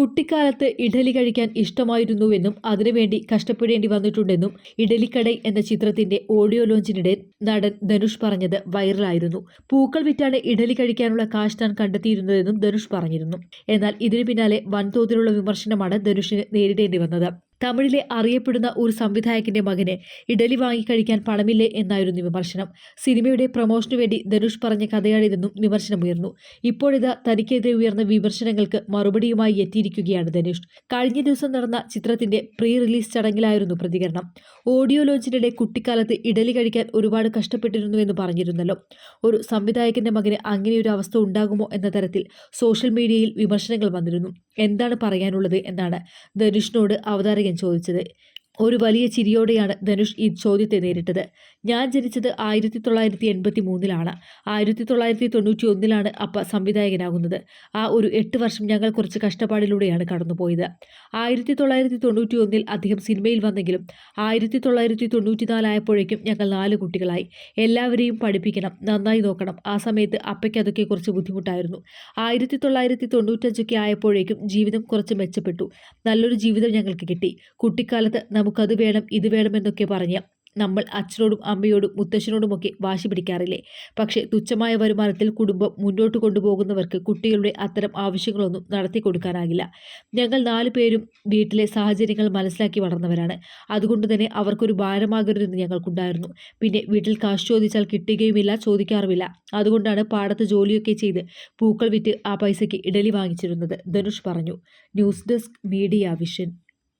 കുട്ടിക്കാലത്ത് ഇഡലി കഴിക്കാൻ ഇഷ്ടമായിരുന്നുവെന്നും അതിനുവേണ്ടി കഷ്ടപ്പെടേണ്ടി വന്നിട്ടുണ്ടെന്നും ഇഡലിക്കടൈ എന്ന ചിത്രത്തിന്റെ ഓഡിയോ ലോഞ്ചിനിടെ നടൻ ധനുഷ് പറഞ്ഞത് വൈറലായിരുന്നു. പൂക്കൾ വിറ്റാണ് ഇഡലി കഴിക്കാനുള്ള കാശ് താൻ കണ്ടെത്തിയിരുന്നതെന്നും ധനുഷ് പറഞ്ഞിരുന്നു. എന്നാൽ ഇതിനു പിന്നാലെ വൻതോതിലുള്ള വിമർശനമാണ് ധനുഷിന് നേരിടേണ്ടി വന്നത്. തമിഴിലെ അറിയപ്പെടുന്ന ഒരു സംവിധായകന്റെ മകന് ഇഡലി വാങ്ങിക്കഴിക്കാൻ പണമില്ലേ എന്നായിരുന്നു വിമർശനം. സിനിമയുടെ പ്രൊമോഷനു വേണ്ടി ധനുഷ് പറഞ്ഞ കഥയാണിതെന്നും വിമർശനമുയർന്നു. ഇപ്പോഴിതാ തനിക്കെതിരെ ഉയർന്ന വിമർശനങ്ങൾക്ക് മറുപടിയുമായി എത്തിയിരിക്കുകയാണ് ധനുഷ്. കഴിഞ്ഞ ദിവസം നടന്ന ചിത്രത്തിന്റെ പ്രീ റിലീസ് ചടങ്ങിലായിരുന്നു പ്രതികരണം. ഓഡിയോ ലോഞ്ചിനിടെ കുട്ടിക്കാലത്ത് ഇഡലി കഴിക്കാൻ ഒരുപാട് കഷ്ടപ്പെട്ടിരുന്നു എന്ന് പറഞ്ഞിരുന്നല്ലോ. ഒരു സംവിധായകന്റെ മകന് അങ്ങനെയൊരു അവസ്ഥ ഉണ്ടാകുമോ എന്ന തരത്തിൽ സോഷ്യൽ മീഡിയയിൽ വിമർശനങ്ങൾ വന്നിരുന്നു. എന്താണ് പറയാനുള്ളത് എന്നാണ് ധനുഷിനോട് അവതാരകൻ Chơi. ഒരു വലിയ ചിരിയോടെയാണ് ധനുഷ് ഈ ചോദ്യത്തെ നേരിട്ടത്. ഞാൻ ജനിച്ചത് ആയിരത്തി തൊള്ളായിരത്തി എൺപത്തി മൂന്നിലാണ് ആയിരത്തി തൊള്ളായിരത്തി തൊണ്ണൂറ്റി ഒന്നിലാണ് അപ്പ സംവിധായകനാകുന്നത്. ആ ഒരു എട്ട് വർഷം ഞങ്ങൾ കുറച്ച് കഷ്ടപ്പാടിലൂടെയാണ് കടന്നുപോയത്. ആയിരത്തി തൊള്ളായിരത്തി തൊണ്ണൂറ്റി ഒന്നിൽ അദ്ദേഹം സിനിമയിൽ വന്നെങ്കിലും ആയിരത്തി തൊള്ളായിരത്തി തൊണ്ണൂറ്റി നാലായപ്പോഴേക്കും ഞങ്ങൾ നാല് കുട്ടികളായി. എല്ലാവരെയും പഠിപ്പിക്കണം നന്നായി നോക്കണം. ആ സമയത്ത് അപ്പയ്ക്ക് അതൊക്കെ കുറച്ച് ബുദ്ധിമുട്ടായിരുന്നു. ആയിരത്തി തൊള്ളായിരത്തി തൊണ്ണൂറ്റഞ്ചൊക്കെ ആയപ്പോഴേക്കും ജീവിതം കുറച്ച് മെച്ചപ്പെട്ടു. നല്ലൊരു ജീവിതം ഞങ്ങൾക്ക് കിട്ടി. കുട്ടിക്കാലത്ത് നമുക്കത് വേണം ഇത് വേണമെന്നൊക്കെ പറഞ്ഞ് നമ്മൾ അച്ഛനോടും അമ്മയോടും മുത്തശ്ശനോടുമൊക്കെ വാശി പിടിക്കാറില്ലേ? പക്ഷേ തുച്ഛമായ വരുമാനത്തിൽ കുടുംബം മുന്നോട്ട് കൊണ്ടുപോകുന്നവർക്ക് കുട്ടികളുടെ അത്തരം ആവശ്യങ്ങളൊന്നും നടത്തി കൊടുക്കാനാകില്ല. ഞങ്ങൾ നാലു പേരും വീട്ടിലെ സാഹചര്യങ്ങൾ മനസ്സിലാക്കി വളർന്നവരാണ്. അതുകൊണ്ട് തന്നെ അവർക്കൊരു ഭാരമാകരുതെന്ന് ഞങ്ങൾക്കുണ്ടായിരുന്നു. പിന്നെ വീട്ടിൽ കാശ് ചോദിച്ചാൽ കിട്ടുകയുമില്ല ചോദിക്കാറുമില്ല. അതുകൊണ്ടാണ് പാടത്ത് ജോലിയൊക്കെ ചെയ്ത് പൂക്കൾ വിറ്റ് ആ പൈസയ്ക്ക് ഇഡലി വാങ്ങിച്ചിരുന്നത് ധനുഷ് പറഞ്ഞു. News desk media vision.